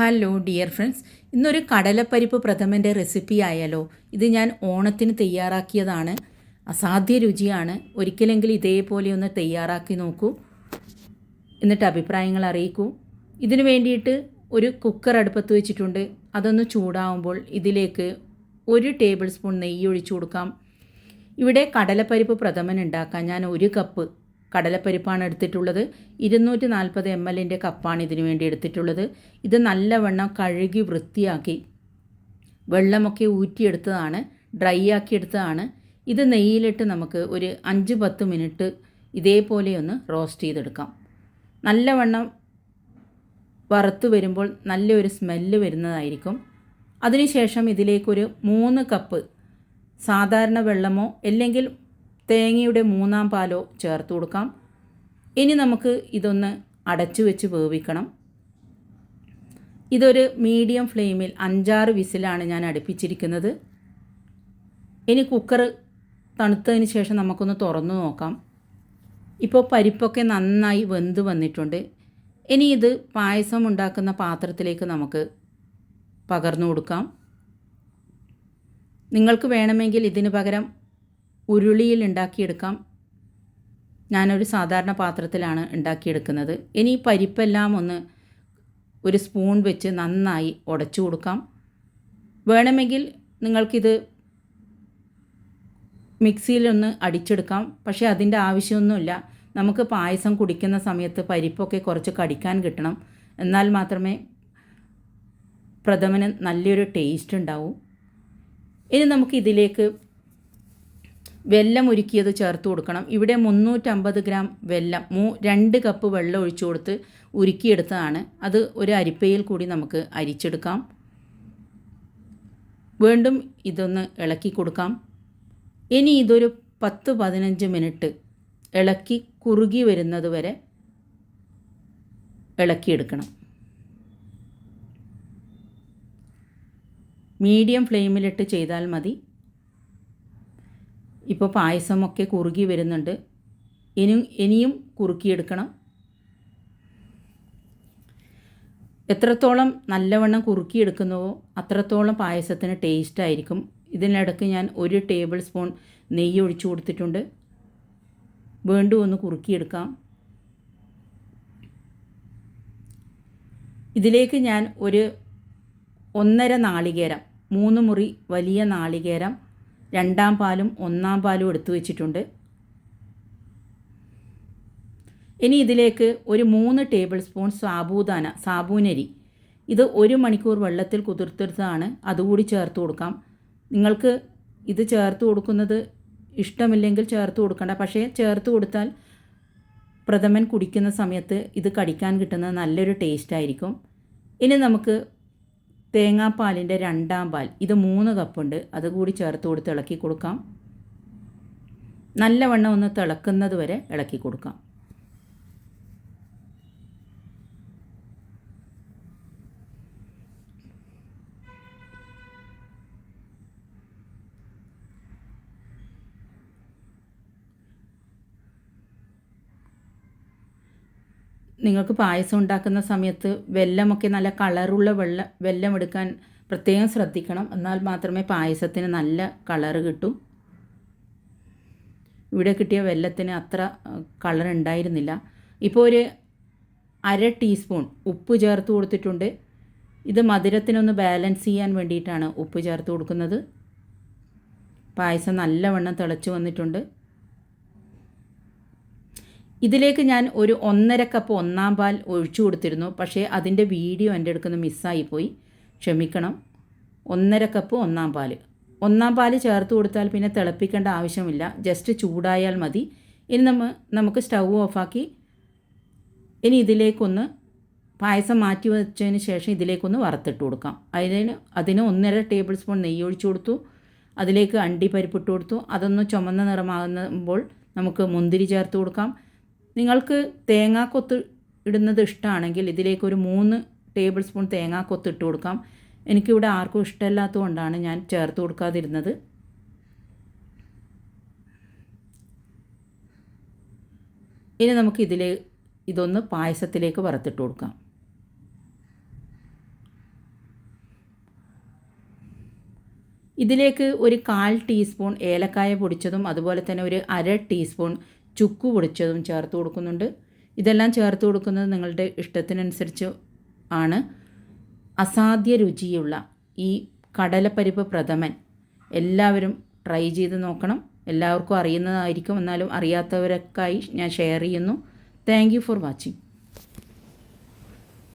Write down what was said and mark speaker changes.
Speaker 1: Hello dear friends ഇന്നൊരു കടലപ്പരിപ്പ് പ്രഥമന്റെ recipe ആയാലോ? ഇത് ഞാൻ ഓണത്തിന് തയ്യാറാക്കിയതാണ്. അസാധ്യ രുചിയാണ്. ഒരിക്കലെങ്കിലും ഇതേപോലെ ഒന്ന് തയ്യാറാക്കി നോക്കൂ. എന്നിട്ട് അഭിപ്രായങ്ങൾ അറിയിക്കൂ. ഇതിനു വേണ്ടിയിട്ട് ഒരു കുക്കർ അടുപ്പത്ത് വെച്ചിട്ടുണ്ട്. അതൊന്ന് ചൂടാവുമ്പോൾ ഇതിലേക്ക് ഒരു ടേബിൾ സ്പൂൺ നെയ്യ് ഒഴിച്ചു കൊടുക്കാം. ഇവിടെ കടലപ്പരിപ്പ് പ്രഥമൻ ഉണ്ടാക്കാൻ ഞാൻ ഒരു കപ്പ് കടലപ്പരിപ്പാണ് എടുത്തിട്ടുള്ളത്. ഇരുന്നൂറ്റി നാൽപ്പത് എം എല്ലിന്റെ കപ്പാണ് ഇതിനു വേണ്ടി എടുത്തിട്ടുള്ളത്. ഇത് നല്ലവണ്ണം കഴുകി വൃത്തിയാക്കി വെള്ളമൊക്കെ ഊറ്റിയെടുത്തതാണ് ഡ്രൈ ആക്കി എടുത്തതാണ് ഇത് നെയ്യിലിട്ട് നമുക്ക് ഒരു അഞ്ച് പത്ത് മിനിറ്റ് ഇതേപോലെ ഒന്ന് റോസ്റ്റ് ചെയ്തെടുക്കാം. നല്ലവണ്ണം വറുത്ത് വരുമ്പോൾ നല്ലൊരു സ്മെല്ല് വരുന്നതായിരിക്കും. അതിനുശേഷം ഇതിലേക്കൊരു മൂന്ന് കപ്പ് സാധാരണ വെള്ളമോ അല്ലെങ്കിൽ തേങ്ങയുടെ മൂന്നാം പാലോ ചേർത്ത് കൊടുക്കാം. ഇനി നമുക്ക് ഇതൊന്ന് അടച്ചു വെച്ച് വേവിക്കണം. ഇതൊരു മീഡിയം ഫ്ലെയിമിൽ അഞ്ചാറ് വിസിലാണ് ഞാൻ അടുപ്പിച്ചിരിക്കുന്നത്. ഇനി കുക്കർ തണുത്തതിന് ശേഷം നമുക്കൊന്ന് തുറന്നു നോക്കാം. ഇപ്പോൾ പരിപ്പൊക്കെ നന്നായി വെന്ത് വന്നിട്ടുണ്ട്. ഇനി ഇത് പായസം ഉണ്ടാക്കുന്ന പാത്രത്തിലേക്ക് നമുക്ക് പകർന്നു കൊടുക്കാം. നിങ്ങൾക്ക് വേണമെങ്കിൽ ഇതിന് പകരം ഉരുളിയിൽ ഉണ്ടാക്കിയെടുക്കാം. ഞാനൊരു സാധാരണ പാത്രത്തിലാണ് ഉണ്ടാക്കിയെടുക്കുന്നത്. ഇനി പരിപ്പെല്ലാം ഒന്ന് ഒരു സ്പൂൺ വെച്ച് നന്നായി ഉടച്ചു കൊടുക്കാം. വേണമെങ്കിൽ നിങ്ങൾക്കിത് മിക്സിയിലൊന്ന് അടിച്ചെടുക്കാം. പക്ഷേ അതിന്റെ ആവശ്യമൊന്നുമില്ല. നമുക്ക് പായസം കുടിക്കുന്ന സമയത്ത് പരിപ്പൊക്കെ കുറച്ച് കടിക്കാൻ കിട്ടണം. എന്നാൽ മാത്രമേ പ്രഥമന് നല്ലൊരു ടേസ്റ്റ് ഉണ്ടാവൂ. ഇനി നമുക്ക് ഇതിലേക്ക് വെല്ലം ഉരുക്കിയത് ചേർത്ത് കൊടുക്കണം. ഇവിടെ മുന്നൂറ്റമ്പത് ഗ്രാം വെല്ലം മൂ രണ്ട് കപ്പ് വെള്ളം ഒഴിച്ചു കൊടുത്ത് ഉരുക്കിയെടുത്തതാണ്. അത് ഒരു അരിപ്പയിൽ കൂടി നമുക്ക് അരിച്ചെടുക്കാം. വീണ്ടും ഇതൊന്ന് ഇളക്കി കൊടുക്കാം. ഇനി ഇതൊരു പത്ത് പതിനഞ്ച് മിനിറ്റ് ഇളക്കി കുറുകി വരുന്നത് വരെ ഇളക്കിയെടുക്കണം. മീഡിയം ഫ്ലെയിമിലിട്ട് ചെയ്താൽ മതി. ഇപ്പോൾ പായസമൊക്കെ കുറുകി വരുന്നുണ്ട്. ഇനിയും ഇനിയും കുറുക്കിയെടുക്കണം. എത്രത്തോളം നല്ലവണ്ണം കുറുക്കിയെടുക്കുന്നുവോ അത്രത്തോളം പായസത്തിന് ടേസ്റ്റ് ആയിരിക്കും. ഇതിനിടയ്ക്ക് ഞാൻ ഒരു ടേബിൾ സ്പൂൺ നെയ്യ് ഒഴിച്ചു കൊടുത്തിട്ടുണ്ട്. വീണ്ടും ഒന്ന് കുറുക്കിയെടുക്കാം. ഇതിലേക്ക് ഞാൻ ഒരു ഒന്നര നാളികേരം മൂന്ന് മുറി വലിയ നാളികേരം രണ്ടാം പാലും ഒന്നാം പാലും എടുത്തു വെച്ചിട്ടുണ്ട്. ഇനി ഇതിലേക്ക് ഒരു മൂന്ന് ടേബിൾ സ്പൂൺ സാബൂദാന സാബൂനരി. ഇത് ഒരു മണിക്കൂർ വെള്ളത്തിൽ കുതിർത്തെടുത്തതാണ് അതുകൂടി ചേർത്ത് കൊടുക്കാം. നിങ്ങൾക്ക് ഇത് ചേർത്ത് കൊടുക്കുന്നത് ഇഷ്ടമില്ലെങ്കിൽ ചേർത്ത് കൊടുക്കണ്ട. പക്ഷേ ചേർത്ത് കൊടുത്താൽ പ്രഥമൻ കുടിക്കുന്ന സമയത്ത് ഇത് കടിക്കാൻ കിട്ടുന്ന നല്ലൊരു ടേസ്റ്റ് ആയിരിക്കും. ഇനി നമുക്ക് തേങ്ങാപ്പാലിന്റെ രണ്ടാം പാൽ. ഇത് മൂന്ന് കപ്പുണ്ട്. അതുകൂടി ചേർത്ത് കൊടുത്ത് ഇളക്കി കൊടുക്കാം. നല്ലവണ്ണം ഒന്ന് തിളക്കുന്നത് വരെ ഇളക്കി കൊടുക്കാം. നിങ്ങൾക്ക് പായസം ഉണ്ടാക്കുന്ന സമയത്ത് വെല്ലമൊക്കെ നല്ല കളറുള്ള വെള്ളം വെല്ലം എടുക്കാൻ പ്രത്യേകം ശ്രദ്ധിക്കണം. എന്നാൽ മാത്രമേ പായസത്തിന് നല്ല കളറ് കിട്ടൂ. ഇവിടെ കിട്ടിയ വെല്ലത്തിന് അത്ര കളർ ഉണ്ടായിരുന്നില്ല. ഇപ്പോൾ ഒരു അര ടീസ്പൂൺ ഉപ്പ് ചേർത്ത് കൊടുത്തിട്ടുണ്ട്. ഇത് മധുരത്തിനൊന്ന് ബാലൻസ് ചെയ്യാൻ വേണ്ടിയിട്ടാണ് ഉപ്പ് ചേർത്ത് കൊടുക്കുന്നത്. പായസം നല്ലവണ്ണം തിളച്ചു വന്നിട്ടുണ്ട്. ഇതിലേക്ക് ഞാൻ ഒരു ഒന്നര കപ്പ് ഒന്നാം പാൽ ഒഴിച്ചു കൊടുത്തിരുന്നു. പക്ഷേ അതിന്റെ വീഡിയോ എന്റെ അടുക്കുന്ന മിസ്സായിപ്പോയി ക്ഷമിക്കണം. ഒന്നര കപ്പ് ഒന്നാം പാൽ ഒന്നാം പാൽ ചേർത്ത് കൊടുത്താൽ പിന്നെ തിളപ്പിക്കേണ്ട ആവശ്യമില്ല. ജസ്റ്റ് ചൂടായാൽ മതി. ഇനി നമ്മ നമുക്ക് സ്റ്റൗ ഓഫാക്കി. ഇനി ഇതിലേക്കൊന്ന് പായസം മാറ്റി വെച്ചതിന് ശേഷം ഇതിലേക്കൊന്ന് വറുത്തിട്ട് കൊടുക്കാം. അതിന് അതിന് ഒന്നര ടേബിൾ സ്പൂൺ നെയ്യ് ഒഴിച്ചു കൊടുത്തു. അതിലേക്ക് അണ്ടി പരിപ്പിട്ട് കൊടുത്തു. അതൊന്ന് ചുമന്ന നിറമാകുമ്പോൾ നമുക്ക് മുന്തിരി ചേർത്ത് കൊടുക്കാം. നിങ്ങൾക്ക് തേങ്ങാക്കൊത്ത് ഇടുന്നത് ഇഷ്ടമാണെങ്കിൽ ഇതിലേക്ക് ഒരു മൂന്ന് ടേബിൾ സ്പൂൺ തേങ്ങാക്കൊത്ത് ഇട്ട് കൊടുക്കാം. എനിക്കിവിടെ ആർക്കും ഇഷ്ടമില്ലാത്തതുകൊണ്ടാണ് ഞാൻ ചേർത്ത് കൊടുക്കാതിരുന്നത്. ഇനി നമുക്ക് ഇതിലെ ഇതൊന്ന് പായസത്തിലേക്ക് വറുത്തിട്ട് കൊടുക്കാം. ഇതിലേക്ക് ഒരു കാൽ ടീസ്പൂൺ ഏലക്കായ പൊടിച്ചതും അതുപോലെ തന്നെ ഒരു അര ടീസ്പൂൺ ചുക്ക് പൊടിച്ചതും ചേർത്ത് കൊടുക്കുന്നുണ്ട്. ഇതെല്ലാം ചേർത്ത് കൊടുക്കുന്നത് നിങ്ങളുടെ ഇഷ്ടത്തിനനുസരിച്ച് ആണ്. അസാധ്യ രുചിയുള്ള ഈ കടലപ്പരിപ്പ് പ്രഥമൻ എല്ലാവരും ട്രൈ ചെയ്ത് നോക്കണം. എല്ലാവർക്കും അറിയുന്നതായിരിക്കും. എന്നാലും അറിയാത്തവരൊക്കെയായി ഞാൻ ഷെയർ ചെയ്യുന്നു. Thank for watching.